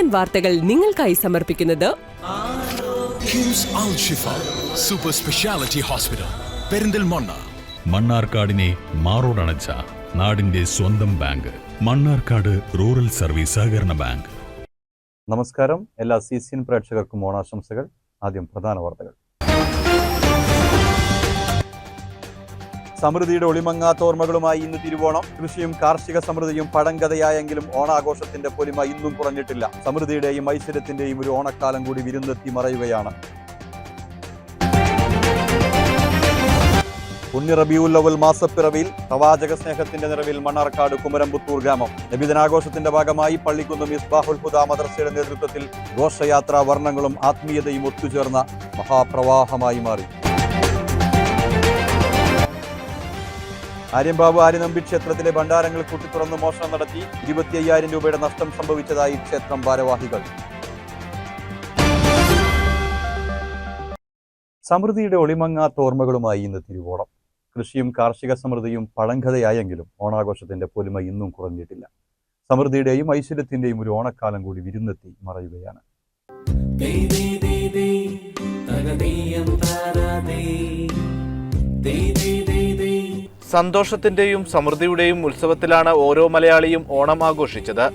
N വാർത്തകൾ നിങ്ങൾക്കായി സമർപ്പിക്കുന്നത് KIMS Al Shifa super speciality hospital Perinthalmanna. മണ്ണാർക്കാടിനെ മാറോടണച്ച നാടിന്റെ സ്വന്തം ബാങ്ക് മണ്ണാർക്കാട് റൂറൽ സർവീസ് സഹകരണ ബാങ്ക്. നമസ്കാരം. എല്ലാ സി സി എൻ പ്രേക്ഷകർക്കും ഓണാശംസകൾ. ആദ്യം പ്രധാന വാർത്തകൾ. സമൃദ്ധിയുടെ ഒളിമങ്ങാത്ത ഓർമ്മകളുമായി ഇന്ന് തിരുവോണം. കൃഷിയും കാർഷിക സമൃദ്ധിയും പഴങ്കഥയായെങ്കിലും ഓണാഘോഷത്തിന്റെ പൊലിമ ഇന്നും കുറഞ്ഞിട്ടില്ല. സമൃദ്ധിയുടെയും ഐശ്വര്യത്തിന്റെയും ഒരു ഓണക്കാലം കൂടി വിരുന്നെത്തി മറയുകയാണ്. പുണ്യ റബിയുല്ലവൽ മാസപ്പിറവിയിൽ പ്രവാചക സ്നേഹത്തിന്റെ നിറവിൽ മണ്ണാർക്കാട് കുമരംപുത്തൂർ ഗ്രാമം. നബിദിനാഘോഷത്തിന്റെ ഭാഗമായി പള്ളിക്കുന്ന് മിസ്ബാഹുൽ ഹുദ മദ്രസയുടെ നേതൃത്വത്തിൽ ഘോഷയാത്ര വർണങ്ങളും ആത്മീയതയും ഒത്തുചേർന്ന മഹാപ്രവാഹമായി മാറി. ആര്യംബാബു ആര്യനമ്പി ക്ഷേത്രത്തിലെ ഭണ്ഡാരങ്ങൾ കൂട്ടിത്തുറന്ന് മോഷണം നടത്തി ഇരുപത്തി അയ്യായിരം രൂപയുടെ നഷ്ടം സംഭവിച്ചതായി ക്ഷേത്രം ഭാരവാഹികൾ. സമൃദ്ധിയുടെ ഒളിമങ്ങാത്ത ഓർമ്മകളുമായി ഇന്ന് തിരുവോണം. കൃഷിയും കാർഷിക സമൃദ്ധിയും പഴങ്കഥയായെങ്കിലും ഓണാഘോഷത്തിന്റെ പൊലിമ ഇന്നും കുറഞ്ഞിട്ടില്ല. സമൃദ്ധിയുടെയും ഐശ്വര്യത്തിന്റെയും ഒരു ഓണക്കാലം കൂടി വിരുന്നെത്തി മറയുകയാണ്. സന്തോഷത്തിന്റെയും സമൃദ്ധിയുടെയും ഉത്സവത്തിലാണ് ഓരോ മലയാളിയും ഓണം ആഘോഷിച്ചത്.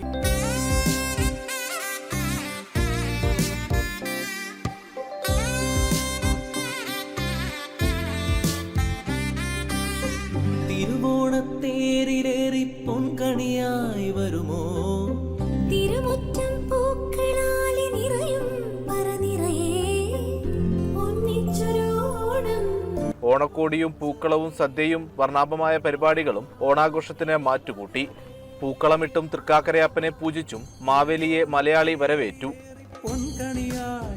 തിരുവോണത്തേരിലേറി പൊൻകണിയായി വരുമോ? ഓണക്കോടിയും പൂക്കളവും സദ്യയും വർണാഭമായ പരിപാടികളും ഓണാഘോഷത്തിന് മാറ്റുകൂട്ടി. പൂക്കളമിട്ടും തൃക്കാക്കരയപ്പനെ പൂജിച്ചും മാവേലിയെ മലയാളി വരവേറ്റു. പൊൻകണിയായി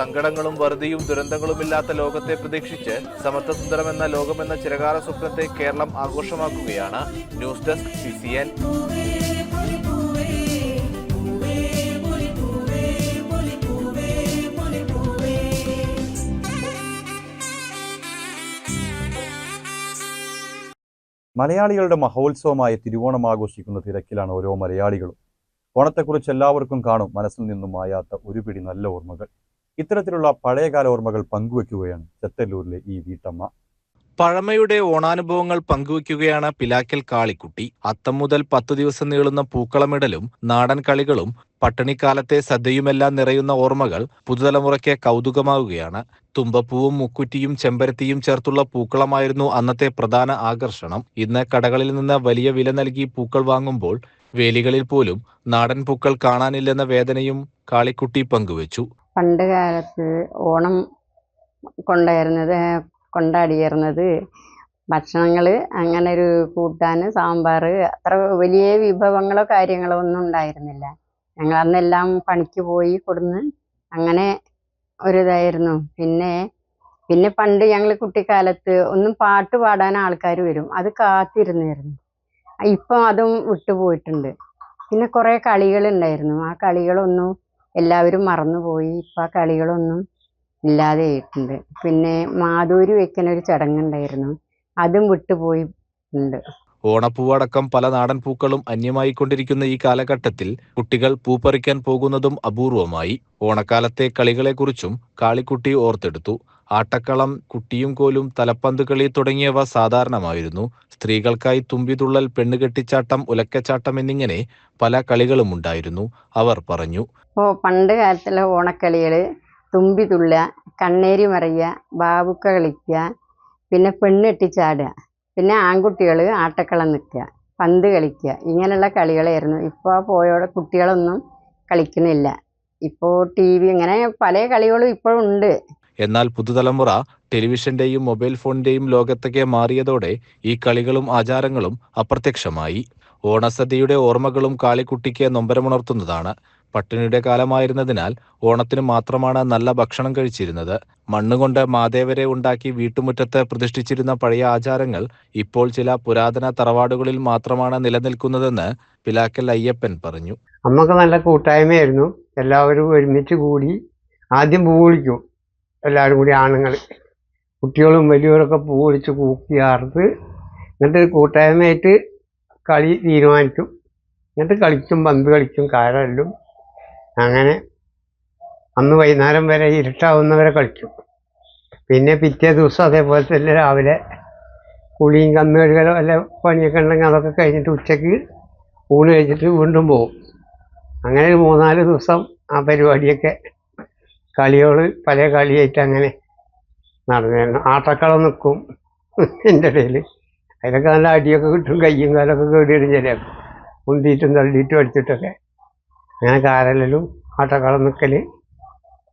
സങ്കടങ്ങളും വറുതിയും ദുരന്തങ്ങളുമില്ലാത്ത ലോകത്തെ പ്രതീക്ഷിച്ച് സമത്വസുന്ദരം എന്ന ലോകമെന്ന ചിരകാല സ്വപ്നത്തെ Keralam ആഘോഷമാക്കുകയാണ്. News desk C C N മലയാളികളുടെ മഹോത്സവമായ തിരുവോണം ആഘോഷിക്കുന്ന തിരക്കിലാണ് ഓരോ മലയാളികളും. ഓണത്തെക്കുറിച്ച് എല്ലാവർക്കും കാണും മനസ്സിൽ നിന്നും മായാത്ത ഒരു പിടി നല്ല ഓർമ്മകൾ. ഇത്തരത്തിലുള്ള പഴയകാല ഓർമ്മകൾ പങ്കുവെക്കുകയാണ് ചെത്തല്ലൂരിലെ ഈ വീട്ടമ്മ. പഴമയുടെ ഓണാനുഭവങ്ങൾ പങ്കുവയ്ക്കുകയാണ് പിലാക്കൽ കാളിക്കുട്ടി. അത്തം മുതൽ പത്തു ദിവസം നീളുന്ന പൂക്കളമിടലും നാടൻ കളികളും പട്ടിണിക്കാലത്തെ സദ്യയുമെല്ലാം നിറയുന്ന ഓർമ്മകൾ പുതുതലമുറയ്ക്ക് കൗതുകമാവുകയാണ്. തുമ്പപ്പൂവും മുക്കുറ്റിയും ചെമ്പരത്തിയും ചേർത്തുള്ള പൂക്കളമായിരുന്നു അന്നത്തെ പ്രധാന ആകർഷണം. ഇന്ന് കടകളിൽ നിന്ന് വലിയ വില നൽകി പൂക്കൾ വാങ്ങുമ്പോൾ വേലികളിൽ പോലും നാടൻ പൂക്കൾ കാണാനില്ലെന്ന വേദനയും കാളിക്കുട്ടി പങ്കുവച്ചു. പണ്ട് കാലത്ത് ഓണം കൊണ്ടായിരുന്നത് കൊണ്ടാടിയിരുന്നത് ഭക്ഷണങ്ങൾ അങ്ങനെ ഒരു കൂട്ടാൻ സാമ്പാർ അത്ര വലിയ വിഭവങ്ങളോ കാര്യങ്ങളോ ഒന്നും ഉണ്ടായിരുന്നില്ല. ഞങ്ങൾ അന്നെല്ലാം പണിക്ക് പോയി കൊടുന്ന് അങ്ങനെ ഒരിതായിരുന്നു. പിന്നെ പിന്നെ പണ്ട് ഞങ്ങൾ കുട്ടിക്കാലത്ത് ഒന്നും പാട്ട് പാടാൻ ആൾക്കാർ വരും. അത് കാത്തിരുന്നായിരുന്നു. ഇപ്പം അതും വിട്ടുപോയിട്ടുണ്ട്. പിന്നെ കുറേ കളികളുണ്ടായിരുന്നു. ആ കളികളൊന്നും എല്ലാവരും മറന്നുപോയി. ഇപ്പം ആ കളികളൊന്നും ഇല്ലാതെയായിട്ടുണ്ട് പിന്നെ മാധൂരി വെക്കുന്ന ഒരു ചടങ്ങുണ്ടായിരുന്നു. അതും വിട്ടുപോയി ഉണ്ട്. ഓണപ്പൂവടക്കം പല നാടൻ പൂക്കളും അന്യമായിക്കൊണ്ടിരിക്കുന്ന ഈ കാലഘട്ടത്തിൽ കുട്ടികൾ പൂപ്പറിക്കാൻ പോകുന്നതും അപൂർവമായി. ഓണക്കാലത്തെ കളികളെക്കുറിച്ചും കാളിക്കുട്ടി ഓർത്തെടുത്തു. ആട്ടക്കളം കുട്ടിയും കോലും തലപ്പന്ത് കളി തുടങ്ങിയവ സാധാരണമായിരുന്നു. സ്ത്രീകൾക്കായി തുമ്പിതുള്ളൽ പെണ്ണുകെട്ടിച്ചാട്ടം ഉലക്കച്ചാട്ടം എന്നിങ്ങനെ പല കളികളും ഉണ്ടായിരുന്നു അവർ പറഞ്ഞു. ഓ പണ്ട് കാലത്തുള്ള ഓണക്കളികൾ തുമ്പിതുള്ള കണ്ണേരി മറിയുക ബാബുക്ക കളിക്കുക പിന്നെ പെണ്ണെട്ടിച്ചാടുക പിന്നെ ആൺകുട്ടികൾ ആട്ടക്കളം നിൽക്കുക പന്ത് കളിക്കുക ഇങ്ങനെയുള്ള കളികളായിരുന്നു. ഇപ്പോൾ പോയോടെ കുട്ടികളൊന്നും കളിക്കുന്നില്ല. ഇപ്പോൾ ടി വി ഇങ്ങനെ പല കളികളും ഇപ്പോഴും ഉണ്ട്. എന്നാൽ പുതുതലമുറ ടെലിവിഷന്റെയും മൊബൈൽ ഫോണിന്റെയും ലോകത്തേക്ക് മാറിയതോടെ ഈ കളികളും ആചാരങ്ങളും അപ്രത്യക്ഷമായി. ഓണസദ്യയുടെ ഓർമ്മകളും കാളിക്കുട്ടിക്ക് നൊമ്പരമുണർത്തുന്നതാണ്. പട്ടിണിയുടെ കാലമായിരുന്നതിനാൽ ഓണത്തിന് മാത്രമാണ് നല്ല ഭക്ഷണം കഴിച്ചിരുന്നത്. മണ്ണുകൊണ്ട് മാതേവരെ ഉണ്ടാക്കി വീട്ടുമുറ്റത്ത് പ്രതിഷ്ഠിച്ചിരുന്ന പഴയ ആചാരങ്ങൾ ഇപ്പോൾ ചില പുരാതന തറവാടുകളിൽ മാത്രമാണ് നിലനിൽക്കുന്നതെന്ന് പിലാക്കൽ അയ്യപ്പൻ പറഞ്ഞു. നമുക്ക് നല്ല കൂട്ടായ്മയായിരുന്നു. എല്ലാവരും ഒരുമിച്ച് കൂടി ആദ്യം പൂ എല്ലാവരും കൂടി ആണുങ്ങൾ. കുട്ടികളും വലിയവരൊക്കെ കൂക്കി ആർത്ത് എന്നിട്ട് കൂട്ടായ്മയായിട്ട് കളി തീരുമാനിക്കും. എന്നിട്ട് കളിക്കും പന്ത് കളിക്കും കാരല്ലും അങ്ങനെ അന്ന് വൈകുന്നേരം വരെ ഇരുട്ടാവുന്നവരെ കളിക്കും. പിന്നെ പിറ്റേ ദിവസം അതേപോലെ തന്നെ രാവിലെ കുളിയും കന്ന് കഴുകലോ അല്ല പണിയൊക്കെ ഉണ്ടെങ്കിൽ അതൊക്കെ കഴിഞ്ഞിട്ട് ഉച്ചയ്ക്ക് ഊണ് കഴിച്ചിട്ട് വീണ്ടും പോകും അങ്ങനെ ഒരു മൂന്നാൽ ദിവസം ആ പരിപാടിയൊക്കെ കളികൾ പല കളിയായിട്ട് അങ്ങനെ നടന്നു ആട്ടക്കള നിൽക്കും എന്റെ ഇടയിൽ അതിലൊക്കെ നല്ല അടിയൊക്കെ കിട്ടും കയ്യും കാലൊക്കെ കേടിയിടും ചിലപ്പോൾ മുന്തിയിട്ടും തള്ളിയിട്ടും അടിച്ചിട്ടൊക്കെ. അങ്ങനെ കാരലും ആട്ടക്കളം നിൽക്കൽ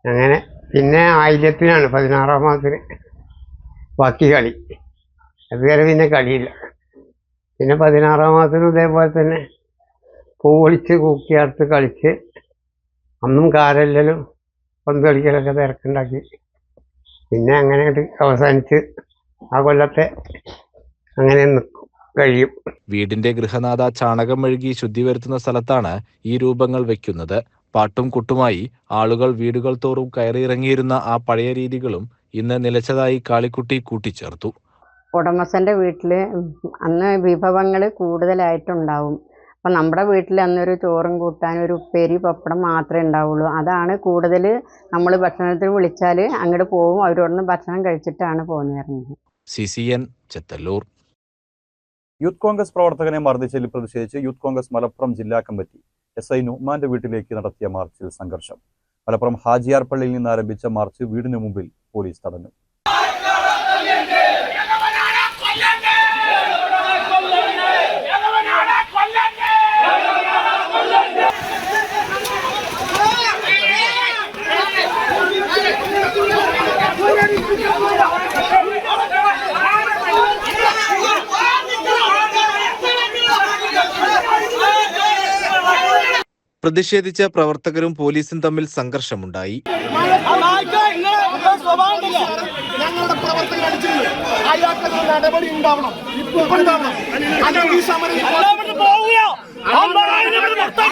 അങ്ങനെ പിന്നെ ആയില്യത്തിനാണ് പതിനാറാം മാസത്തിന് ബാക്കി കളി. അതുവരെ പിന്നെ കളിയില്ല. പിന്നെ പതിനാറാം മാസത്തിനും ഇതേപോലെ തന്നെ പൂവൊളിച്ച് കൂക്കിയാർത്ത് കളിച്ച് അന്നും കാരല്ലലും പന്ത് കളിക്കലൊക്കെ തിരക്കുണ്ടാക്കി. പിന്നെ അങ്ങനെ അവസാനിച്ച് ആ കൊല്ലത്തെ അങ്ങനെ കഴിയും. വീടിന്റെ ഗൃഹനാഥ ചാണകം മെഴുകി ശുദ്ധി വരുത്തുന്ന സ്ഥലത്താണ് ഈ രൂപങ്ങൾ വെക്കുന്നത്. പാട്ടും കുട്ടുമായി ആളുകൾ വീടുകൾ തോറും കയറിയിറങ്ങിയിരുന്ന ആ പഴയ രീതികളും ഇന്ന് നിലച്ചതായി കാളിക്കുട്ടി കൂട്ടിച്ചേർത്തു. ഉടമസ്ഥന്റെ വീട്ടിൽ അന്ന് വിഭവങ്ങൾ കൂടുതലായിട്ടുണ്ടാവും. അപ്പം നമ്മുടെ വീട്ടിൽ അന്നൊരു ചോറും കൂട്ടാൻ ഒരു ഉപ്പേരി പപ്പടം മാത്രമേ ഉണ്ടാവുള്ളൂ. അതാണ് കൂടുതൽ നമ്മൾ ഭക്ഷണത്തിന് വിളിച്ചാൽ അങ്ങോട്ട് പോകും അവരോടൊന്ന് ഭക്ഷണം കഴിച്ചിട്ടാണ് പോകുന്നത് C C N Chethallur. Youth Congress പ്രവർത്തകനെ മർദ്ദിച്ചതിൽ പ്രതിഷേധിച്ച് യൂത്ത് കോൺഗ്രസ് മലപ്പുറം ജില്ലാ കമ്മിറ്റി എസ് ഐ നുമാന്റെ വീട്ടിലേക്ക് നടത്തിയ മാർച്ചിൽ സംഘർഷം. മലപ്പുറം ഹാജിയാർ പള്ളിയിൽ നിന്ന് ആരംഭിച്ച മാർച്ച് വീടിന് മുമ്പിൽ പോലീസ് തടഞ്ഞു. പ്രതിഷേധിച്ച പ്രവർത്തകരും പോലീസും തമ്മിൽ സംഘർഷമുണ്ടായി. ഞങ്ങളുടെ നടപടി ഉണ്ടാവണം. ഇപ്പൊ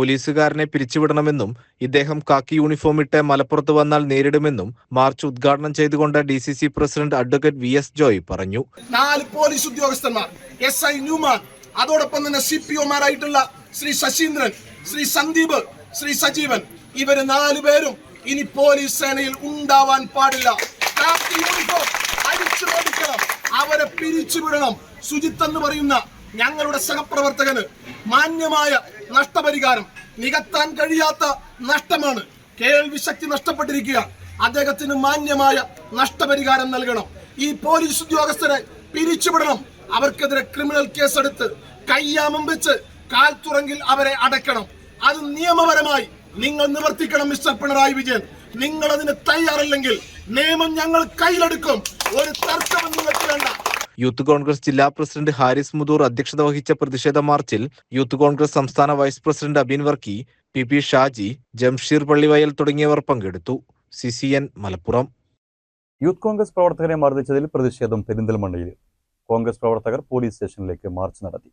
പോലീസുകാരനെ പിരിച്ചുവിടണമെന്നും ഇദ്ദേഹം കാക്കി യൂണിഫോം ഇട്ട് മലപ്പുറത്ത് വന്നാൽ നേരിടുമെന്നും മാർച്ച് ഉദ്ഘാടനം ചെയ്തുകൊണ്ട് D C C president advocate V S Joy പറഞ്ഞു. നാല് പോലീസ് ഉദ്യോഗസ്ഥന്മാർ എസ് ഐ ന്യൂമാൻ അതോടൊപ്പം തന്നെ സി പി ഒമാരായിട്ടുള്ള ശ്രീ ശശീന്ദ്രൻ ശ്രീ സന്ദീപ് ശ്രീ സജീവൻ ഇവർ നാലു പേരും ഇനി പോലീസ് സേനയിൽ ഉണ്ടാവാൻ പാടില്ല. യൂണിഫോം അവരെ പിരിച്ചുവിടണം. സുജിത്ത് എന്ന് പറയുന്ന ഞങ്ങളുടെ സഹപ്രവർത്തകന് മാന്യമായ നഷ്ടപരിഹാരം നികത്താൻ കഴിയാത്ത നഷ്ടമാണ്. കേൾവിശക്തി നഷ്ടപ്പെട്ടിരിക്കുക അദ്ദേഹത്തിന് മാന്യമായ നഷ്ടപരിഹാരം നൽകണം. ഈ പോലീസ് ഉദ്യോഗസ്ഥരെ പിരിച്ചുവിടണം. അവർക്കെതിരെ ക്രിമിനൽ കേസെടുത്ത് കയ്യാമം വെച്ച് കാൽത്തുറങ്കിൽ അവരെ അടക്കണം അത് നിയമപരമായി നിങ്ങൾ നിവർത്തിക്കണം മിസ്റ്റർ പിണറായി വിജയൻ. നിങ്ങൾ അതിന് തയ്യാറല്ലെങ്കിൽ നിയമം ഞങ്ങൾ കയ്യിലെടുക്കും. ഒരു തർക്കവും നിങ്ങൾക്ക് വേണ്ട. യൂത്ത് കോൺഗ്രസ് ജില്ലാ പ്രസിഡന്റ് ഹാരിസ് മുദൂർ അധ്യക്ഷത വഹിച്ച പ്രതിഷേധ മാർച്ചിൽ യൂത്ത് കോൺഗ്രസ് സംസ്ഥാന vice president Abin Varkey P P Shaji Jamsheer Pallivayal തുടങ്ങിയവർ പങ്കെടുത്തു. C C N Malappuram. Youth Congress പ്രവർത്തകരെ മർദ്ദിച്ചതിൽ പ്രതിഷേധം പെരിന്തൽമണ്ണയിൽ. കോൺഗ്രസ് പ്രവർത്തകർ പോലീസ് സ്റ്റേഷനിലേക്ക് മാർച്ച് നടത്തി.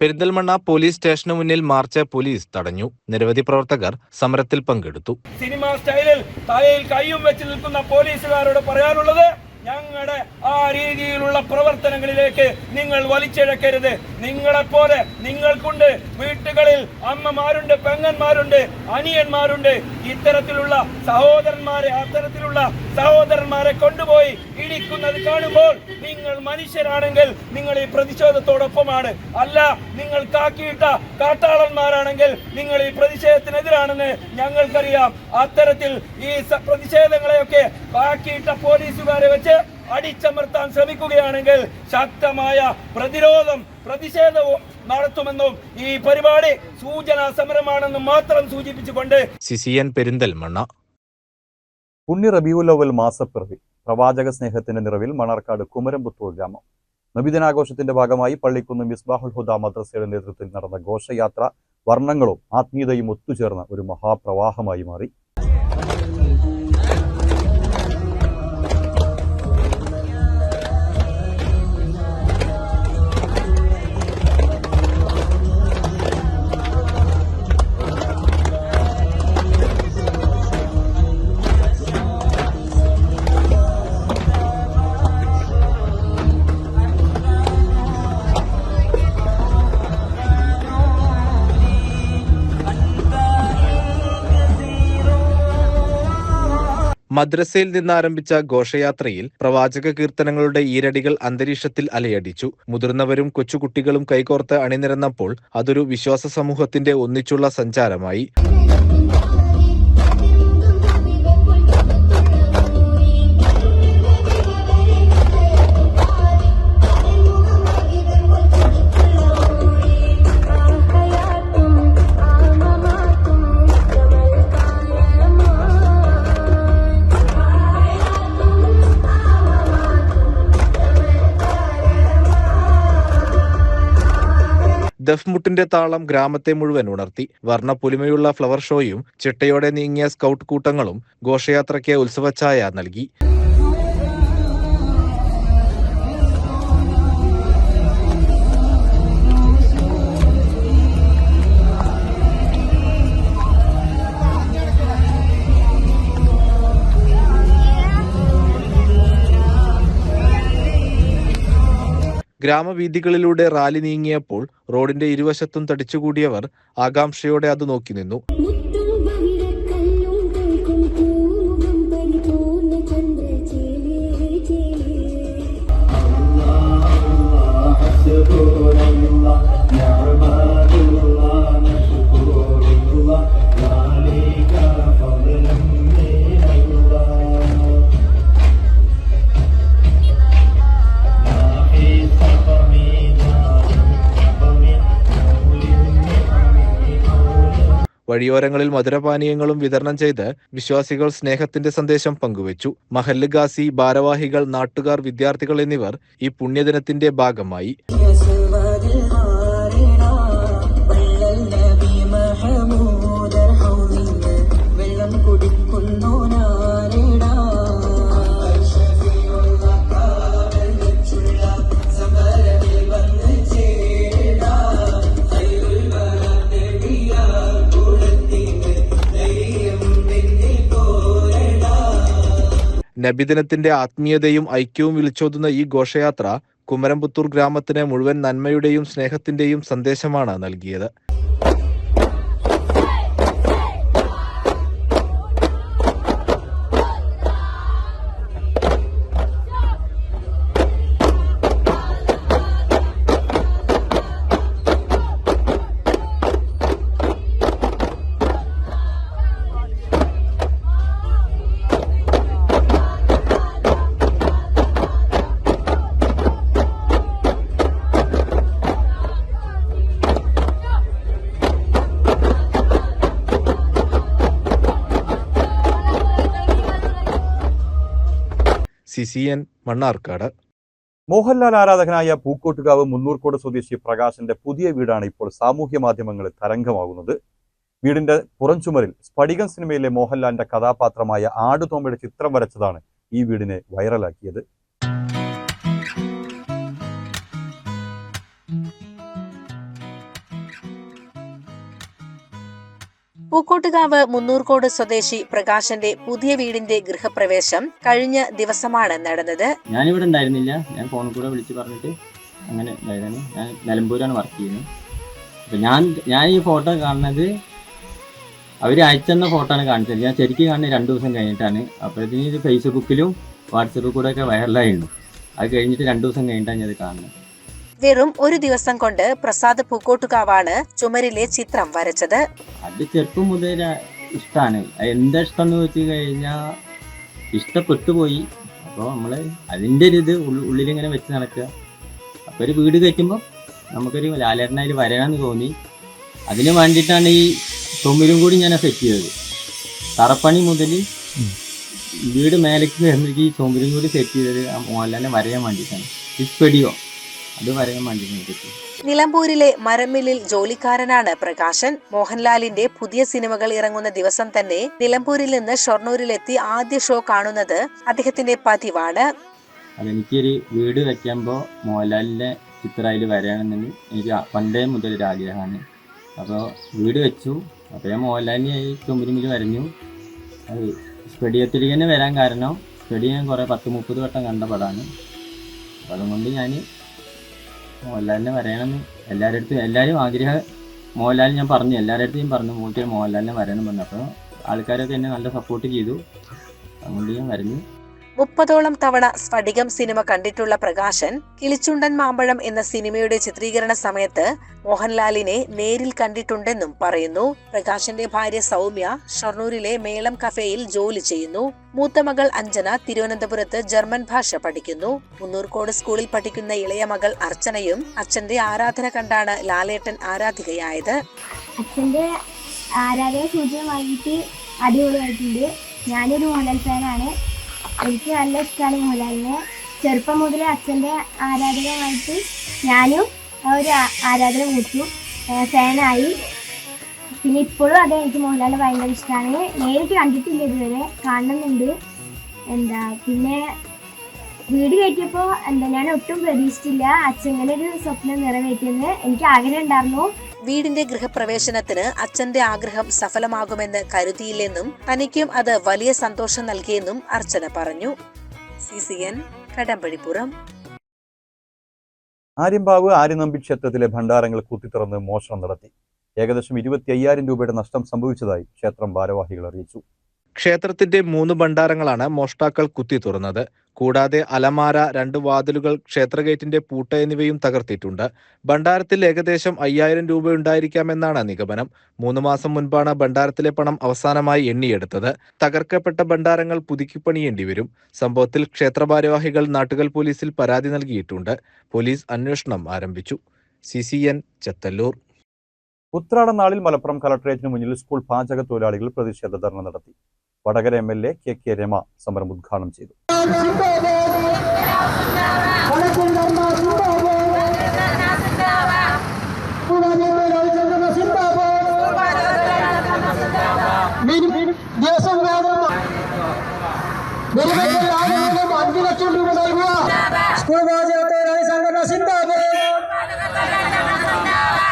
പെരിന്തൽമണ്ണ പോലീസ് സ്റ്റേഷന് മുന്നിൽ മാർച്ച് പോലീസ് തടഞ്ഞു. നിരവധി പ്രവർത്തകർ സമരത്തിൽ പങ്കെടുത്തു. സിനിമ സ്റ്റൈലിൽ തലയിൽ കൈയും വെച്ച് നിൽക്കുന്ന പോലീസുകാരോട് പറയാനുള്ളത് ഞങ്ങളുടെ ആ രീതിയിലുള്ള പ്രവർത്തനങ്ങളിലേക്ക് നിങ്ങൾ വലിച്ചിഴക്കരുത്. നിങ്ങളെപ്പോലെ നിങ്ങൾക്കുണ്ട്. വീട്ടുകളിൽ അമ്മമാരുണ്ട് പെങ്ങന്മാരുണ്ട് അനിയന്മാരുണ്ട്. ഇത്തരത്തിലുള്ള സഹോദരന്മാരെ അത്തരത്തിലുള്ള സഹോദരന്മാരെ കൊണ്ടുപോയി ഇടിക്കുന്നത് കാണുമ്പോൾ നിങ്ങൾ മനുഷ്യരാണെങ്കിൽ നിങ്ങൾ ഈ പ്രതിഷേധത്തോടൊപ്പമാണ്. അല്ല നിങ്ങൾ കാക്കിയിട്ട കാട്ടാളന്മാരാണെങ്കിൽ നിങ്ങൾ ഈ പ്രതിഷേധത്തിനെതിരാണെന്ന് ഞങ്ങൾക്കറിയാം. അത്തരത്തിൽ ഈ പ്രതിഷേധങ്ങളെയൊക്കെ കാക്കിയിട്ട പോലീസുകാരെ വെച്ച് അടിച്ചമർത്താൻ ശ്രമിക്കുകയാണെങ്കിൽ ശക്തമായ പ്രതിരോധം പ്രതിഷേധവും നടത്തുമെന്നും ഈ പരിപാടി സൂചനാ സമരമാണെന്നും മാത്രം സൂചിപ്പിച്ചുകൊണ്ട് സിസിയൻ പെരിന്തൽമണ്ണ. പുണ്യ റബിയുലോവൽ അവൽ മാസപ്പിറവി പ്രവാചക സ്നേഹത്തിന്റെ നിറവിൽ മണർക്കാട് കുമരംപുത്തൂർ ഗ്രാമം. നബിദിനാഘോഷത്തിന്റെ ഭാഗമായി പള്ളിക്കുന്ന് മിസ്ബാഹുൽ ഹുദ മദ്രസയുടെ നേതൃത്വത്തിൽ നടന്ന ഘോഷയാത്ര വർണങ്ങളും ആത്മീയതയും ഒത്തുചേർന്ന ഒരു മഹാപ്രവാഹമായി മാറി. മദ്രസയിൽ നിന്നാരംഭിച്ച ഘോഷയാത്രയിൽ പ്രവാചക കീർത്തനങ്ങളുടെ ഈരടികൾ അന്തരീക്ഷത്തിൽ അലയടിച്ചു. മുതിർന്നവരും കൊച്ചുകുട്ടികളും കൈകോർത്ത് അണിനിരന്നപ്പോൾ അതൊരു വിശ്വാസ സമൂഹത്തിന്റെ ഒന്നിച്ചുള്ള സഞ്ചാരമായി. ദഫ്മുട്ടിന്റെ താളം ഗ്രാമത്തെ മുഴുവൻ ഉണർത്തി. വർണപ്പൊലിമയുള്ള ഫ്ലവർ ഷോയും ചിട്ടയോടെ നീങ്ങിയ സ്കൗട്ട് കൂട്ടങ്ങളും ഘോഷയാത്രയ്ക്ക് ഉത്സവഛായ നൽകി. ഗ്രാമവീഥികളിലൂടെ റാലി നീങ്ങിയപ്പോൾ റോഡിന്റെ ഇരുവശത്തും തടിച്ചുകൂടിയവർ ആകാംക്ഷയോടെ അത് നോക്കി നിന്നു. വഴിയോരങ്ങളിൽ മധുരപാനീയങ്ങളും വിതരണം ചെയ്ത് വിശ്വാസികൾ സ്നേഹത്തിന്റെ സന്ദേശം പങ്കുവച്ചു. മഹല്ല് ഗാസി ഭാരവാഹികൾ നാട്ടുകാർ വിദ്യാർത്ഥികൾ എന്നിവർ ഈ പുണ്യദിനത്തിന്റെ ഭാഗമായി. നബിദിനത്തിന്റെ ആത്മീയതയും ഐക്യവും വിളിച്ചോതുന്ന ഈ ഘോഷയാത്ര കുമരംപുത്തൂർ ഗ്രാമത്തിന് മുഴുവൻ നന്മയുടെയും സ്നേഹത്തിന്റെയും സന്ദേശമാണ് നൽകിയത്. C C N Mannarkkad. Mohanlal ആരാധകനായ Pookkottukavu Munnurkode സ്വദേശി പ്രകാശന്റെ പുതിയ വീടാണ് ഇപ്പോൾ സാമൂഹ്യ മാധ്യമങ്ങളിൽ തരംഗമാകുന്നത്. വീടിന്റെ പുറംചുമരിൽ സ്ഫടികം സിനിമയിലെ മോഹൻലാലിന്റെ കഥാപാത്രമായ ആടുതോമയുടെ ചിത്രം വരച്ചതാണ് ഈ വീടിനെ വൈറലാക്കിയത്. പൂക്കോട്ടുകാവ് മുന്നൂർക്കോട് സ്വദേശി പ്രകാശന്റെ പുതിയ വീടിന്റെ ഗൃഹപ്രവേശം കഴിഞ്ഞ ദിവസമാണ് നടന്നത്. ഞാനിവിടെ ഉണ്ടായിരുന്നില്ല. ഞാൻ ഫോണിൽ കൂടെ വിളിച്ച് പറഞ്ഞിട്ട് അങ്ങനെ ഞാൻ നിലമ്പൂരാണ് വർക്ക് ചെയ്യുന്നത്. ഞാൻ ഞാൻ ഈ ഫോട്ടോ കാണുന്നത് അവർ അയച്ചെന്ന ഫോട്ടോ ആണ് കാണിച്ചത്. ഞാൻ ശരിക്കും കാണുന്നത് രണ്ട് ദിവസം കഴിഞ്ഞിട്ടാണ്. അപ്പോഴത്തേന് ഇത് ഫേസ്ബുക്കിലും വാട്സപ്പിൽ കൂടെ ഒക്കെ വൈറലായിരുന്നു അത് കഴിഞ്ഞിട്ട് രണ്ട് ദിവസം കഴിഞ്ഞിട്ടാണ് ഞാൻ ഇത് കാണുന്നത്. വെറും ഒരു ദിവസം കൊണ്ട് പ്രസാദ് പൂക്കോട്ടുകാവാണ് ചുമരിലെ ചിത്രം വരച്ചത്. അത് ചെറുപ്പം മുതൽ ഇഷ്ടമാണ് എന്താ ഇഷ്ടം എന്ന് വെച്ച് കഴിഞ്ഞാൽ ഇഷ്ടപ്പെട്ടു പോയി അപ്പോൾ നമ്മൾ അതിന്റെ ഒരു ഇത് ഉള്ളി- ഉള്ളിലിങ്ങനെ വെച്ച് നടക്കുക. അപ്പോൾ ഒരു വീട് കയറ്റുമ്പോൾ നമുക്കൊരു ലാലേട്ടനായി വരണമെന്ന് തോന്നി. അതിന് വേണ്ടിയിട്ടാണ് ഈ തൊമ്മിലും കൂടി ഞാൻ സെറ്റ് ചെയ്തത്. തറപ്പണി മുതൽ വീട് മേലേക്ക് കയറുമ്പോഴേക്ക് ഈ ചുമരും കൂടി സെറ്റ് ചെയ്തത് മോഹൻലാലിനെ വരയാൻ വേണ്ടിയിട്ടാണ്. ഈ സ്പെഡിയോ അത് വരയാൻ വേണ്ടി നിലമ്പൂരിലെ മരമില്ലിൽ ജോലിക്കാരനാണ് പ്രകാശൻ. മോഹൻലാലിന്റെ പുതിയ സിനിമകൾ ഇറങ്ങുന്ന ദിവസം തന്നെ നിലമ്പൂരിൽ നിന്ന് ഷൊർണൂരിലെത്തി ആദ്യ ഷോ കാണുന്നത് അദ്ദേഹത്തിന്റെ പതിവാണ്. അതെനിക്കൊരു വീട് വെക്കുമ്പോൾ മോഹൻലാലിന്റെ ചിത്രം അതിൽ വരണമെന്ന് എനിക്ക് പണ്ടേ മുതൽ ഒരു ആഗ്രഹമാണ്. അപ്പോൾ വീട് വെച്ചു. അപ്പോൾ ഞാൻ മോഹൻലാലിനെ ഈ ചുമരുമ്പിൽ വരഞ്ഞു. അത് തന്നെ വരാൻ കാരണം സ്റ്റഡി ഞാൻ കുറേ പത്ത് മുപ്പത് വട്ടം കണ്ട പടമാണ്. അതുകൊണ്ട് ഞാൻ മോഹൻലാലിനെ വരയണം. എല്ലാവരുടെ അടുത്തും എല്ലാവരും ആഗ്രഹം മോഹൻലാൽ ഞാൻ പറഞ്ഞു എല്ലാവരുടെ അടുത്തും പറഞ്ഞു മൂട്ടി മോഹൻലാലിനെ വരണം പറഞ്ഞു. അപ്പോൾ ആൾക്കാരൊക്കെ എന്നെ നല്ല സപ്പോർട്ട് ചെയ്തു. അതുകൊണ്ട് ഞാൻ വരഞ്ഞു. മുപ്പതോളം തവണ സ്ഫടികം സിനിമ കണ്ടിട്ടുള്ള പ്രകാശൻ കിളിച്ചുണ്ടൻ മാമ്പഴം എന്ന സിനിമയുടെ ചിത്രീകരണ സമയത്ത് മോഹൻലാലിനെ നേരിൽ കണ്ടിട്ടുണ്ടെന്നും പറയുന്നു. പ്രകാശന്റെ ഭാര്യ സൗമ്യ ഷൊർണൂരിലെ മേളം കഫേയിൽ ജോലി ചെയ്യുന്നു. മൂത്ത മകൾ അഞ്ജന തിരുവനന്തപുരത്ത് ജർമ്മൻ ഭാഷ പഠിക്കുന്നു. മുന്നൂർക്കോട് സ്കൂളിൽ പഠിക്കുന്ന ഇളയ മകൾ അർച്ചനയും അച്ഛന്റെ ആരാധന കണ്ടാണ് ലാലേട്ടൻ ആരാധികയായത്. അച്ഛന്റെ ആരാധന സൂചകമായിട്ട് അടിപൊളിയായിട്ടുണ്ട്. ഞാനൊരു മോഹൻലാൽ ഫാനാണ്. എനിക്ക് നല്ല ഇഷ്ടമാണ് മോഹൻലാലിനെ. ചെറുപ്പം മുതലേ അച്ഛന്റെ ആരാധകമായിട്ട് ഞാനും ഒരു ആരാധന കൂട്ടു. ഫാനായി പിന്നെ ഇപ്പോഴും അതെ എനിക്ക് മോഹൻലാലിനെ ഭയങ്കര ഇഷ്ടമാണ് നേരിട്ട് കണ്ടിട്ടില്ല ഇതുവരെ. കാണുന്നുണ്ട്. എന്താ പിന്നെ വീട് കയറ്റിയപ്പോൾ എന്താ ഞാൻ ഒട്ടും പ്രതീക്ഷിച്ചില്ല. അച്ഛങ്ങനെ ഒരു സ്വപ്നം നിറവേറ്റിയെന്ന് എനിക്ക് ആഗ്രഹം ഉണ്ടായിരുന്നു. വീടിന്റെ ഗൃഹപ്രവേശനത്തിന് അച്ഛന്റെ ആഗ്രഹം സഫലമാകുമെന്ന് കരുതിയില്ലെന്നും തനിക്കും അത് വലിയ സന്തോഷം നൽകിയെന്നും അർച്ചന പറഞ്ഞു. C C N Kadambazhipuram Aryambavu Aryanambi ക്ഷേത്രത്തിലെ ഭണ്ഡാരങ്ങൾ കുത്തിത്തുറന്ന് മോഷണം നടത്തി. ഏകദേശം ഇരുപത്തി അയ്യായിരം രൂപയുടെ നഷ്ടം സംഭവിച്ചതായി ക്ഷേത്രം ഭാരവാഹികൾ അറിയിച്ചു. ക്ഷേത്രത്തിന്റെ മൂന്ന് ഭണ്ഡാരങ്ങളാണ് മോഷ്ടാക്കൾ കുത്തി തുറന്നത്. കൂടാതെ അലമാര രണ്ട് വാതിലുകൾ ക്ഷേത്രഗേറ്റിന്റെ പൂട്ട എന്നിവയും തകർത്തിട്ടുണ്ട്. ഭണ്ഡാരത്തിൽ ഏകദേശം അയ്യായിരം രൂപ ഉണ്ടായിരിക്കാമെന്നാണ് നിഗമനം. മൂന്ന് മാസം മുൻപാണ് ഭണ്ഡാരത്തിലെ പണം അവസാനമായി എണ്ണിയെടുത്തത്. തകർക്കപ്പെട്ട ഭണ്ഡാരങ്ങൾ പുതുക്കിപ്പണിയേണ്ടി വരും. സംഭവത്തിൽ ക്ഷേത്രഭാരവാഹികൾ നാട്ടുകൽ പോലീസിൽ പരാതി നൽകിയിട്ടുണ്ട്. പോലീസ് അന്വേഷണം ആരംഭിച്ചു. C C N Chethallur. ഉത്രാടനാളിൽ Malappuram കലക്ടറേറ്റിന് മുന്നിൽ സ്കൂൾ പാചക തൊഴിലാളികൾ പ്രതിഷേധ ധർണ നടത്തി. Vadakara M L A K K Rema സമരം ഉദ്ഘാടനം ചെയ്തു ദിവസം അഞ്ചു ലക്ഷം രൂപ നൽകുക സ്കൂൾ പാചകത്തൊഴിലാളി സംഘടന സിന്ദാബാദ്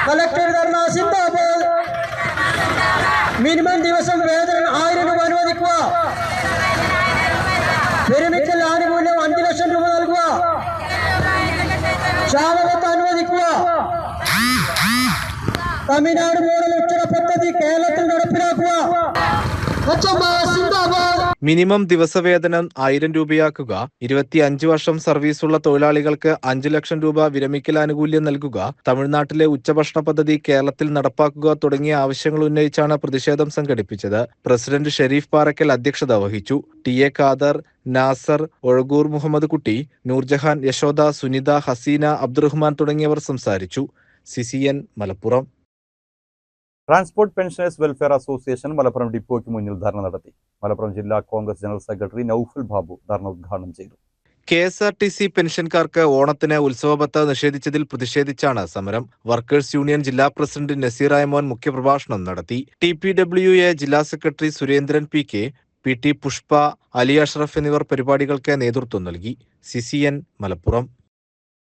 കലക്ടർ ധർണ സിന്ദാബാദ് മിനിമം ദിവസം വേതനം ആയിരം രൂപ അനുവദിക്കുക വിരമിക്കൽ ആനുകൂല്യം അഞ്ചു ലക്ഷം രൂപ നൽകുക ക്ഷാമബത്ത് അനുവദിക്കുക തമിഴ്നാട് മോഡൽ ഉച്ചട പദ്ധതി കേരളത്തിൽ നടപ്പിലാക്കുക. മിനിമം ദിവസവേതനം ആയിരം രൂപയാക്കുക. ഇരുപത്തി അഞ്ച് വർഷം സർവീസുള്ള തൊഴിലാളികൾക്ക് അഞ്ചു ലക്ഷം രൂപ വിരമിക്കൽ ആനുകൂല്യം നൽകുക. തമിഴ്നാട്ടിലെ ഉച്ചഭക്ഷണ പദ്ധതി കേരളത്തിൽ നടപ്പാക്കുക തുടങ്ങിയ ആവശ്യങ്ങൾ ഉന്നയിച്ചാണ് പ്രതിഷേധം സംഘടിപ്പിച്ചത്. പ്രസിഡന്റ് ഷെരീഫ് പാറക്കൽ അധ്യക്ഷത വഹിച്ചു. ടി എ ഖാദർ നാസർ ഒഴഗൂർ മുഹമ്മദ് കുട്ടി നൂർജഹാൻ യശോദ സുനിത ഹസീന അബ്ദുറഹ്മാൻ തുടങ്ങിയവർ സംസാരിച്ചു. C C Malappuram. Transport pensioners welfare association Malappuram ഡിപ്പോയ്ക്ക് മുന്നിൽ ധർണ നടത്തി. മലപ്പുറം ജില്ലാ കോൺഗ്രസ് ജനറൽ സെക്രട്ടറി നൌഫൽ ബാബു ധർണ ഉദ്ഘാടനം ചെയ്തു. K S R T C പെൻഷൻകാർക്ക് ഓണത്തിന് ഉത്സവബത്ത നിഷേധിച്ചതിൽ പ്രതിഷേധിച്ചാണ് സമരം. വർക്കേഴ്സ് യൂണിയൻ ജില്ലാ പ്രസിഡന്റ് നസീർ അഹ്മോൻ മുഖ്യപ്രഭാഷണം നടത്തി. ടി പി ഡബ്ല്യു എ ജില്ലാ secretary Surendran P K P T Pushpa Ali Ashraf എന്നിവർ പരിപാടികൾക്ക് നേതൃത്വം നൽകി. C C N Malappuram.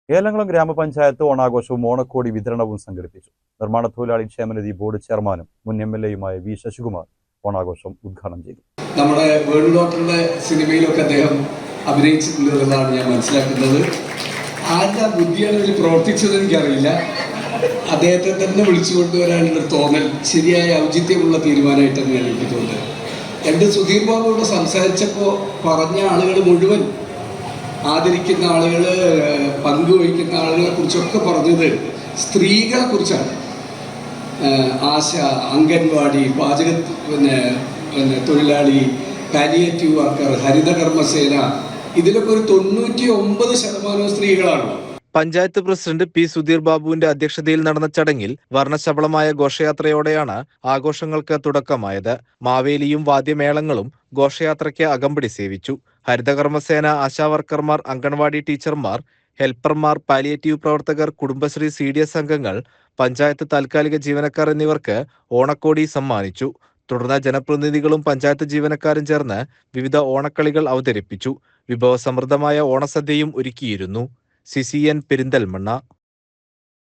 Elamkulam ഗ്രാമപഞ്ചായത്ത് ഓണാഘോഷവും ഓണക്കോടി വിതരണവും സംഘടിപ്പിച്ചു. നിർമ്മാണ തൊഴിലാളി ക്ഷേമനിധി ബോർഡ് ചെയർമാനും മുൻ എം എൽ എയുമായ വി ശശികുമാർ ഓണാഘോഷം ഉദ്ഘാടനം ചെയ്തു. നമ്മുടെ വേൾഡ് ഡോക്ടറുടെ സിനിമയിലൊക്കെ അദ്ദേഹം അഭിനയിച്ചിട്ടുണ്ടെന്നാണ് ഞാൻ മനസ്സിലാക്കുന്നത്. ആരുടെ ബുദ്ധിയാണ് ഇതിൽ പ്രവർത്തിച്ചത് എനിക്കറിയില്ല. അദ്ദേഹത്തെ തന്നെ വിളിച്ചു കൊണ്ടുവരാനുള്ള തോന്നൽ ശരിയായ ഔചിത്യമുള്ള തീരുമാനമായിട്ട് തന്നെയാണ് എനിക്ക് തോന്നുന്നത് എന്റെ സുധീർ ബാബുവോട് സംസാരിച്ചപ്പോൾ പറഞ്ഞ ആളുകൾ മുഴുവൻ ആദരിക്കുന്ന ആളുകൾ പങ്കുവഹിക്കുന്ന ആളുകളെ കുറിച്ചൊക്കെ പറഞ്ഞത് സ്ത്രീകളെ കുറിച്ചാണ്. ആശ അംഗൻവാടി പാചക പിന്നെ പിന്നെ തൊഴിലാളി പാലിയേറ്റീവ് വർക്കർ ഹരിതകർമ്മസേന ഇതിലൊക്കെ ഒരു തൊണ്ണൂറ്റി ഒമ്പത് ശതമാനവും സ്ത്രീകളാണല്ലോ പഞ്ചായത്ത് പ്രസിഡന്റ് പി സുധീർ ബാബുവിന്റെ അധ്യക്ഷതയിൽ നടന്ന ചടങ്ങിൽ വർണശബളമായ ഘോഷയാത്രയോടെയാണ് ആഘോഷങ്ങൾക്ക് തുടക്കമായത്. മാവേലിയും വാദ്യമേളങ്ങളും ഘോഷയാത്രയ്ക്ക് അകമ്പടി സേവിച്ചു. ഹരിതകർമ്മസേന ആശാവർക്കർമാർ അംഗൻവാടി ടീച്ചർമാർ ഹെൽപ്പർമാർ പാലിയേറ്റീവ് പ്രവർത്തകർ കുടുംബശ്രീ സി ഡി എസ് അംഗങ്ങൾ പഞ്ചായത്ത് താൽക്കാലിക ജീവനക്കാർ എന്നിവർക്ക് ഓണക്കോടി സമ്മാനിച്ചു. തുടർന്ന് ജനപ്രതിനിധികളും പഞ്ചായത്ത് ജീവനക്കാരും ചേർന്ന് വിവിധ ഓണക്കളികൾ അവതരിപ്പിച്ചു. വിഭവസമൃദ്ധമായ ഓണസദ്യയും ഒരുക്കിയിരുന്നു. സിസിഎൻ പെരിന്തൽമണ്ണ.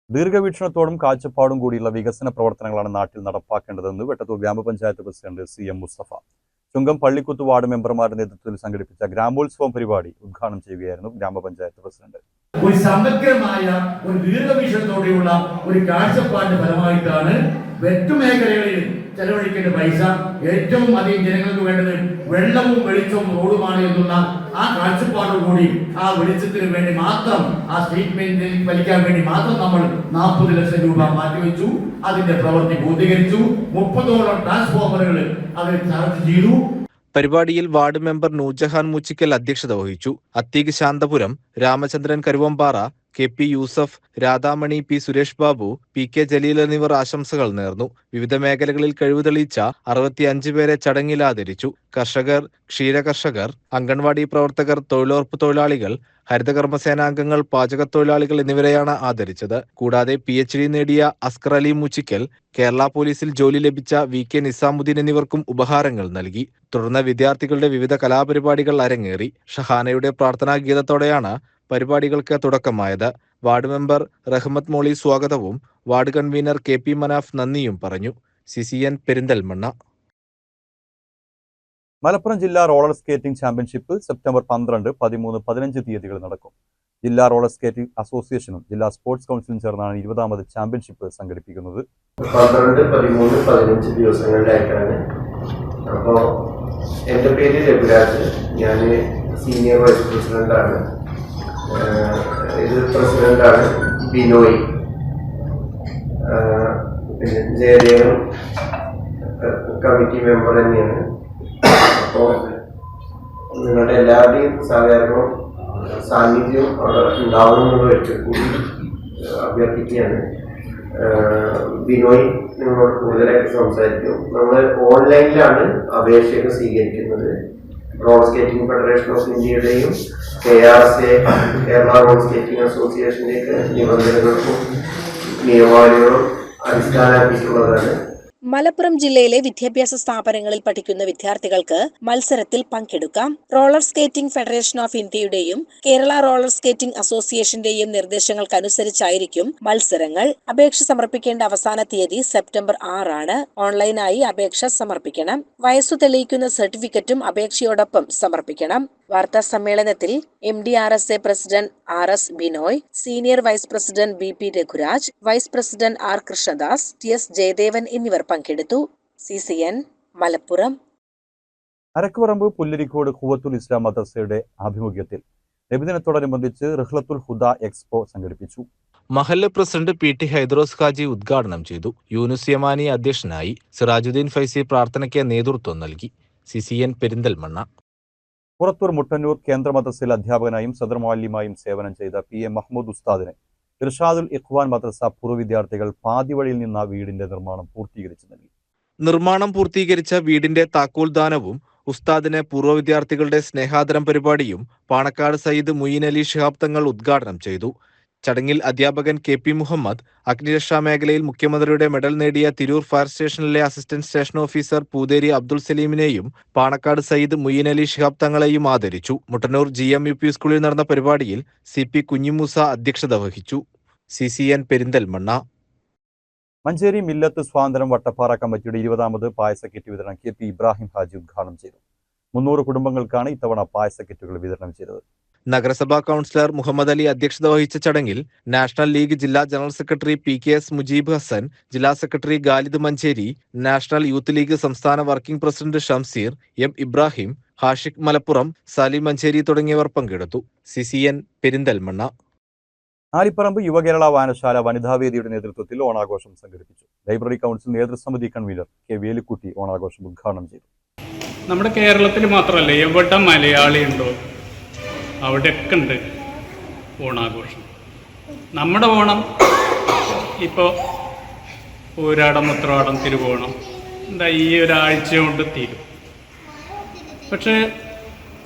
ദീർഘവീക്ഷണത്തോടും കാഴ്ചപ്പാടും കൂടിയുള്ള വികസന പ്രവർത്തനങ്ങളാണ് നാട്ടിൽ നടപ്പാക്കേണ്ടതെന്ന് വെട്ടത്തൂർ ഗ്രാമപഞ്ചായത്ത് president C M Musthafa Chungam Pallikkuth ward മെമ്പർമാരുടെ നേതൃത്വത്തിൽ സംഘടിപ്പിച്ച ഗ്രാമോത്സവം പരിപാടി ഉദ്ഘാടനം ചെയ്യുകയായിരുന്നു ഗ്രാമപഞ്ചായത്ത് പ്രസിഡന്റ്. ഒരു സമഗ്രമായ ഒരു ദീർഘവീക്ഷണത്തോടെയുള്ള ഒരു കാഴ്ചപ്പാടിന്റെ ഫലമായിട്ടാണ് വെറ്റു മേഖലകളിൽ ചെലവഴിക്കേണ്ട പൈസ ഏറ്റവും അധികം ജനങ്ങൾക്ക് വേണ്ടത് വെള്ളവും വെളിച്ചവും റോഡുമാണ് എന്നുള്ള ആ കാഴ്ചപ്പാടോടുകൂടി ആ വെളിച്ചത്തിന് വേണ്ടി മാത്രം ആ സ്റ്റേറ്റ്മെന്റ് വലിക്കാൻ വേണ്ടി മാത്രം നമ്മൾ നാൽപ്പത് ലക്ഷം രൂപ മാറ്റിവെച്ചു. അതിന്റെ പ്രവൃത്തി പൂർത്തീകരിച്ചു. മുപ്പതോളം ട്രാൻസ്ഫോമറുകൾ അതിൽ ചാർജ് ചെയ്തു. പരിപാടിയിൽ വാർഡ് മെമ്പർ നൂർജഹാൻ മുച്ചിക്കൽ അധ്യക്ഷത വഹിച്ചു. Atheeq Santhapuram Ramachandran Karuvambara K P Yusuf Radhamani P Suresh Babu P K Jaleel എന്നിവർ ആശംസകൾ നേർന്നു. വിവിധ മേഖലകളിൽ കഴിവ് തെളിയിച്ച അറുപത്തിയഞ്ച് പേരെ ചടങ്ങിൽ ആദരിച്ചു കർഷകർ ക്ഷീരകർഷകർ അംഗൻവാടി പ്രവർത്തകർ തൊഴിലുറപ്പ് തൊഴിലാളികൾ ഹരിതകർമ്മസേനാംഗങ്ങൾ പാചക തൊഴിലാളികൾ എന്നിവരെയാണ് ആദരിച്ചത്. കൂടാതെ പി എച്ച് ഡി നേടിയ അസ്കർ അലി മുച്ചിക്കൽ കേരള പോലീസിൽ ജോലി ലഭിച്ച വി കെ നിസാമുദ്ദീൻ എന്നിവർക്കും ഉപഹാരങ്ങൾ നൽകി. തുടർന്ന് വിദ്യാർത്ഥികളുടെ വിവിധ കലാപരിപാടികൾ അരങ്ങേറി. ഷഹാനയുടെ പ്രാർത്ഥനാ ഗീതത്തോടെയാണ് പരിപാടികൾക്ക് തുടക്കമായത്. വാർഡ് മെമ്പർ റഹ്മത്ത് മോളി സ്വാഗതവും ward convener K P Manaf നന്ദിയും പറഞ്ഞു. സിസിയൻ പെരിന്തൽമണ്ണ. മലപ്പുറം ജില്ലാ റോളർ സ്കേറ്റിംഗ് ചാമ്പ്യൻഷിപ്പ് സെപ്റ്റംബർ പന്ത്രണ്ട് പതിമൂന്ന് പതിനഞ്ച് തീയതികൾ നടക്കും. ജില്ലാ റോളർ സ്കേറ്റിംഗ് അസോസിയേഷനും ജില്ലാ സ്പോർട്സ് കൗൺസിലും ചേർന്നാണ് ഇരുപതാമത് ചാമ്പ്യൻഷിപ്പ് സംഘടിപ്പിക്കുന്നത്. പന്ത്രണ്ട് പതിമൂന്ന് പതിനഞ്ച് ദിവസങ്ങളിലായിട്ടാണ് അപ്പോൾ എന്റെ പേര് രഘുരാജ്. ഞാൻ സീനിയർ വൈസ് പ്രസിഡന്റാണ് ഇത് പ്രസിഡന്റാണ് ബിനോയ്. പിന്നെ ജയദേവൻ കമ്മിറ്റി മെമ്പർ തന്നെയാണ്. അപ്പോൾ നിങ്ങളുടെ എല്ലാവരുടെയും സഹകരണവും സാന്നിധ്യവും അവിടെ ഉണ്ടാവണം എന്നുള്ള ഒരിക്കൽ കൂടി അഭ്യർത്ഥിക്കുകയാണ്. ബിനോയ് നിങ്ങളോട് കൂടുതലായിട്ട് സംസാരിക്കും. നമ്മൾ ഓൺലൈനിലാണ് അപേക്ഷയൊക്കെ സ്വീകരിക്കുന്നത്. റോളർ സ്കേറ്റിംഗ് ഫെഡറേഷൻ ഓഫ് ഇന്ത്യയുടെയും K R S A Kerala roller skating അസോസിയേഷന്റെയൊക്കെ നിബന്ധനകൾക്കും നിയമാവലികളും അടിസ്ഥാനമാക്കിയിട്ടുള്ളതാണ്. മലപ്പുറം ജില്ലയിലെ വിദ്യാഭ്യാസ സ്ഥാപനങ്ങളിൽ പഠിക്കുന്ന വിദ്യാർത്ഥികൾക്ക് മത്സരത്തിൽ പങ്കെടുക്കാം. റോളർ സ്കേറ്റിംഗ് ഫെഡറേഷൻ ഓഫ് ഇന്ത്യയുടെയും കേരള റോളർ സ്കേറ്റിംഗ് അസോസിയേഷന്റെയും നിർദ്ദേശങ്ങൾക്കനുസരിച്ചായിരിക്കും മത്സരങ്ങൾ. അപേക്ഷ സമർപ്പിക്കേണ്ട അവസാന തീയതി സെപ്റ്റംബർ ആറാണ്. ഓൺലൈനായി അപേക്ഷ സമർപ്പിക്കണം. വയസ്സു തെളിയിക്കുന്ന സർട്ടിഫിക്കറ്റും അപേക്ഷയോടൊപ്പം സമർപ്പിക്കണം. വാർത്താ സമ്മേളനത്തിൽ M D R S A president R S Binoy senior vice president B P Raghuraj vice president R Krishnadas T S Jayadevan എന്നിവർ പങ്കെടുത്തു. C C N Malappuram. Arakkuparamba Pullarikkode Khuwwathul Islam മദ്രസയുടെ ആഭിമുഖ്യത്തിൽ നബിദിനത്തോടനുബന്ധിച്ച് റിഹ്ലത്തുൽ ഹുദ എക്സ്പോ സംഘടിപ്പിച്ചു. മഹല്ല president P T Haidros Khaji ഉദ്ഘാടനം ചെയ്തു. യൂനുസ് യമാനി അധ്യക്ഷനായി സിറാജുദ്ദീൻ ഫൈസി പ്രാർത്ഥനയ്ക്ക് നേതൃത്വം നൽകി. C C N Perinthalmanna. Purathur Muttannur കേന്ദ്ര മദ്രസയിൽ അധ്യാപകനായും സദർ സേവനം ചെയ്ത പി എ മഹ്മൂദ് ഉസ്താദിന് ഇർഷാദുൽ ഇഖ്വാൻ മദ്രസ പൂർവ വിദ്യാർത്ഥികൾ പാതിവഴിയിൽ നിന്ന വീടിന്റെ നിർമ്മാണം പൂർത്തീകരിച്ചു നൽകി. നിർമ്മാണം പൂർത്തീകരിച്ച വീടിന്റെ താക്കോൽ ദാനവും ഉസ്താദിനെ പൂർവ വിദ്യാർത്ഥികളുടെ സ്നേഹാദരം പരിപാടിയും പാണക്കാട് സയ്യിദ് മുയിൻ അലി ഷിഹാബ് തങ്ങൾ ഉദ്ഘാടനം ചെയ്തു. ചടങ്ങിൽ അധ്യാപകൻ കെ പി മുഹമ്മദ് അഗ്നിരക്ഷാ മേഖലയിൽ മുഖ്യമന്ത്രിയുടെ മെഡൽ നേടിയ തിരൂർ ഫയർ സ്റ്റേഷനിലെ assistant station officer Poothery Abdul സലീമിനെയും Panakkad Sayyid Muin Ali Shihab തങ്ങളെയും ആദരിച്ചു. Muttannur G M U P സ്കൂളിൽ നടന്ന പരിപാടിയിൽ സി പി കുഞ്ഞിമൂസ അധ്യക്ഷത വഹിച്ചു. C C N Perinthalmanna. Manjeri Millath സ്വാതന്ത്ര്യം വട്ടപ്പാറ കമ്മിറ്റിയുടെ ഇരുപതാമത് പായസ കിറ്റ് വിതരണം കെ പി ഇബ്രാഹിം ഹാജി ഉദ്ഘാടനം ചെയ്തു. മുന്നൂറ് കുടുംബങ്ങൾക്കാണ് ഇത്തവണ പായസ കിറ്റുകൾ വിതരണം ചെയ്തത്. നഗരസഭാ കൗൺസിലർ മുഹമ്മദ് അലി അധ്യക്ഷത വഹിച്ച ചടങ്ങിൽ നാഷണൽ ലീഗ് ജില്ലാ general secretary P K S Mujeeb Hasan ജില്ലാ secretary Galid Manjeri national youth league സംസ്ഥാന working president Shamseer M Ibrahim Hashiq Malappuram Salim Manjeri തുടങ്ങിയവർ പങ്കെടുത്തു. C C N Perinthalmanna. Alipparamba Yuvakerala വായനശാല വനിതാവേദിയുടെ നേതൃത്വത്തിൽ ഓണാഘോഷം സംഘടിപ്പിച്ചു. ലൈബ്രറി കൗൺസിൽ നേതൃസമിതി കൺവീനർ കെ വേലുക്കുട്ടി ഓണാഘോഷം ഉദ്ഘാടനം ചെയ്തു. നമ്മുടെ കേരളത്തിൽ മാത്രമല്ല എവിടെ മലയാളി ഉണ്ടോ അവിടെയൊക്കെ ഉണ്ട് ഓണാഘോഷം. നമ്മുടെ ഓണം ഇപ്പോൾ ഊരാടം ഉത്രാടം തിരുവോണം എന്താ ഈ ഒരാഴ്ച കൊണ്ട് തീരും. പക്ഷേ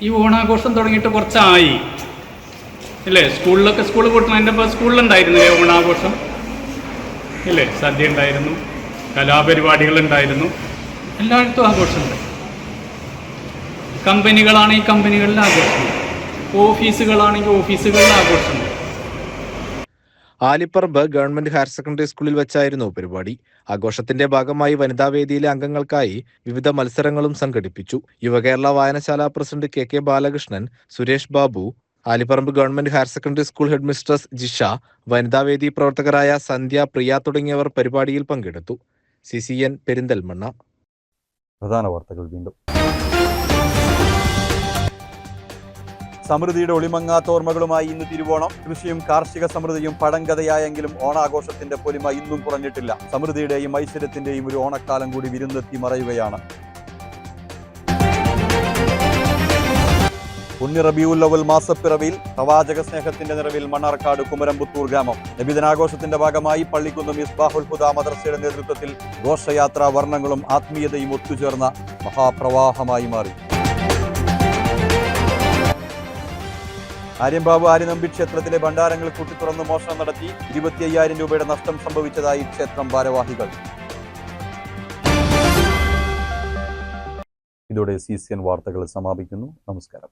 ഈ ഓണാഘോഷം തുടങ്ങിയിട്ട് കുറച്ചായി. ഇല്ലേ? സ്കൂളിലൊക്കെ സ്കൂൾ എന്റെ ഇപ്പോൾ സ്കൂളിലുണ്ടായിരുന്നില്ലേ ഓണാഘോഷം? ഇല്ലേ? സദ്യ ഉണ്ടായിരുന്നു കലാപരിപാടികളുണ്ടായിരുന്നു. എല്ലായിടത്തും ആഘോഷമുണ്ട്. കമ്പനികളാണെങ്കിൽ കമ്പനികളിൽ ആഘോഷമുണ്ട് ഓഫീസുകളാണെങ്കിൽ ഓഫീസുകളിൽ ആഘോഷമുണ്ട്. ആലിപ്പറമ്പ് ഗവൺമെന്റ് ഹയർ സെക്കൻഡറി സ്കൂളിൽ വെച്ചായിരുന്നു പരിപാടി. ആഘോഷത്തിന്റെ ഭാഗമായി വനിതാവേദിയിലെ അംഗങ്ങൾക്കായി വിവിധ മത്സരങ്ങളും സംഘടിപ്പിച്ചു. യുവകേരള വായനശാല president K K Balakrishnan Suresh Babu Alipparamba government higher secondary school head mistress Jisha വനിതാവേദി പ്രവർത്തകരായ സന്ധ്യ പ്രിയ തുടങ്ങിയവർ പരിപാടിയിൽ പങ്കെടുത്തു. C C N Perinthalmanna. പ്രധാന വാർത്തകൾ വീണ്ടും. സമൃദ്ധിയുടെ ഒളിമങ്ങാത്ത ഓർമ്മകളുമായി ഇന്ന് തിരുവോണം. കൃഷിയും കാർഷിക സമൃദ്ധിയും പഴങ്കഥയായെങ്കിലും ഓണാഘോഷത്തിന്റെ പൊലിമ ഇന്നും കുറഞ്ഞിട്ടില്ല. സമൃദ്ധിയുടെയും ഐശ്വര്യത്തിന്റെയും ഒരു ഓണക്കാലം കൂടി വിരുന്നെത്തി മറയുകയാണ്. പുണ്യ മാസപ്പിറവിയിൽ പ്രവാചക സ്നേഹത്തിന്റെ നിറവിൽ മണ്ണാർക്കാട് കുമരംപുത്തൂർ ഗ്രാമം. നബിദിനാഘോഷത്തിന്റെ ഭാഗമായി പള്ളിക്കുന്ന് മിസ്ബാഹുൽ ഹുദ മദർസയുടെ നേതൃത്വത്തിൽ ഘോഷയാത്ര വർണങ്ങളും ആത്മീയതയും ഒത്തുചേർന്ന മഹാപ്രവാഹമായി മാറി. ആര്യംബാബു ആര്യനമ്പി ക്ഷേത്രത്തിലെ ഭണ്ഡാരങ്ങൾ കൂട്ടിത്തുറന്ന് മോഷണം നടത്തി ഇരുപത്തി അയ്യായിരം രൂപയുടെ നഷ്ടം സംഭവിച്ചതായി ക്ഷേത്രം ഭാരവാഹികൾ. ഇതോടെ സി സി എൻ വാർത്തകൾ സമാപിക്കുന്നു. നമസ്കാരം.